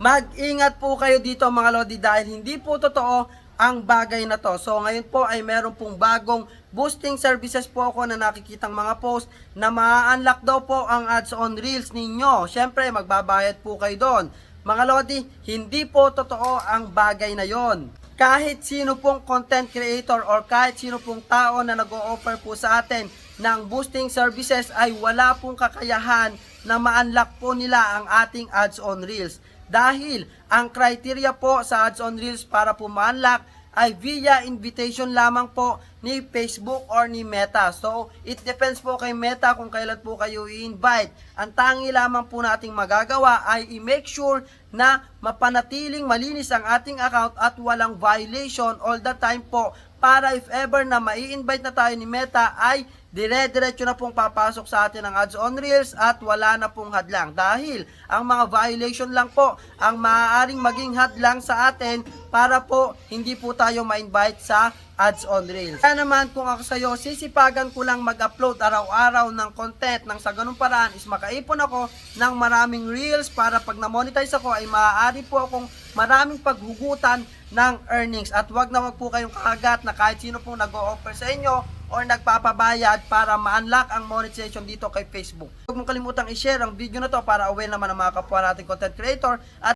Mag-ingat po kayo dito mga Lodi dahil hindi po totoo ang bagay na to. So ngayon po ay meron pong bagong boosting services po ako na nakikitang mga post na ma-unlock daw po ang ads on reels ninyo. Siyempre magbabayad po kayo doon. Mga Lodi, hindi po totoo ang bagay na yon. Kahit sino pong content creator or kahit sino pong tao na nag-o-offer po sa atin ng boosting services ay wala pong kakayahan na ma-unlock po nila ang ating ads on reels. Dahil ang criteria po sa ads on reels para po ma-unlock ay via invitation lamang po ni Facebook or ni Meta. So, it depends po kay Meta kung kailan po kayo i-invite. Ang tangi lamang po nating magagawa ay i-make sure na mapanatiling malinis ang ating account at walang violation all the time po para if ever na mai-invite na tayo ni Meta ay dire-diretso na pong papasok sa atin ang ads on reels at wala na pong hadlang dahil ang mga violation lang po ang maaaring maging hadlang sa atin para po hindi po tayo ma-invite sa ads on reels. Kaya naman kung ako sa'yo, sisipagan ko lang mag-upload araw-araw ng content nang sa ganung paraan is makaipon ako ng maraming reels para pag na-monetize ako ay maaari po akong maraming paghugutan ng earnings at wag na wag po kayong kakagat na kahit sino pong nag-o-offer sa inyo or nagpapabayad para ma-unlock ang monetization dito kay Facebook. Huwag mong kalimutang i-share ang video na to para aware naman ang mga kapwa nating content creator at